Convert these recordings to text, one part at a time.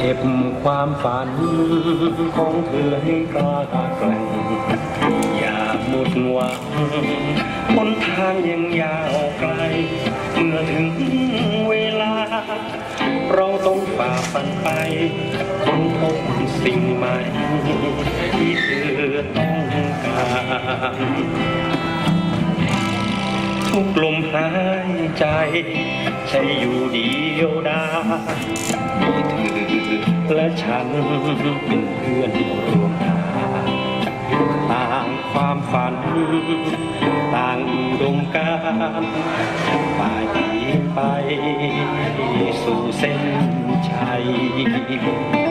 เจ็บความฝันของเธอให้กล้าแกร่งอย่าหมดหวังหนทางยังยาวไกล เมื่อถึงเวลา เราต้องฝ่าฟันไปค้นพบสิ่งใหม่ที่เธอต้องการ ทุกลมหายใจ ใช่อยู่เดียวดายมีเธอและฉันเป็นเพื่อนร่วมทางต่างความฝัน ต่างดมการณ์ไปไปสู่เส้นชัย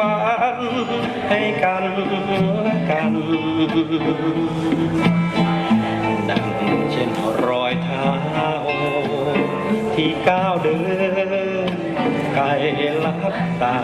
ฝันให้กันและกันดังเช่นรอยเท้าที่ก้าวเดินไกลลับตา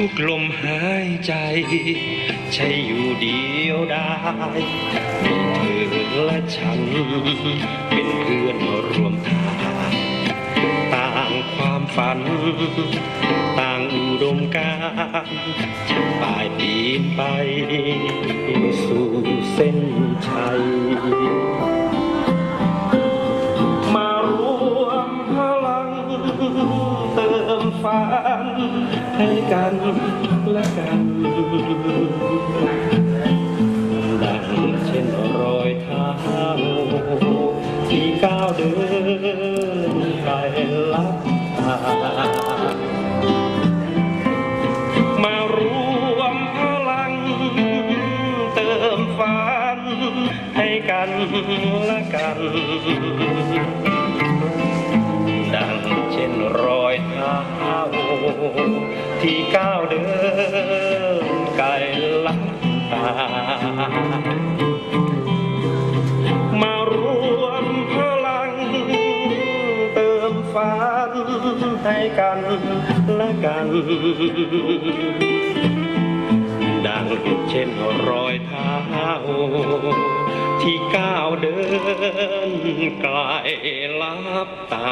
ทุกลมหายใจ ใช่อยู่เดียวได้มีเธอและฉัน เป็นเพื่อนร่วมทางต่างความฝัน ต่างอุดมการจะป่ายปีนไป สู่เส้นชัย ให้กันและกัน ดังเช่นรอยเท้าที่ก้าวเดินไปลับตา มารวมพลัง เติมฝันให้กันและกัน ที่ก้าวเดินไกลลับตา มารวมพลังเติมฝันให้กันและกัน ดังเช่นรอยเท้า ที่ก้าวเดินไกลลับตา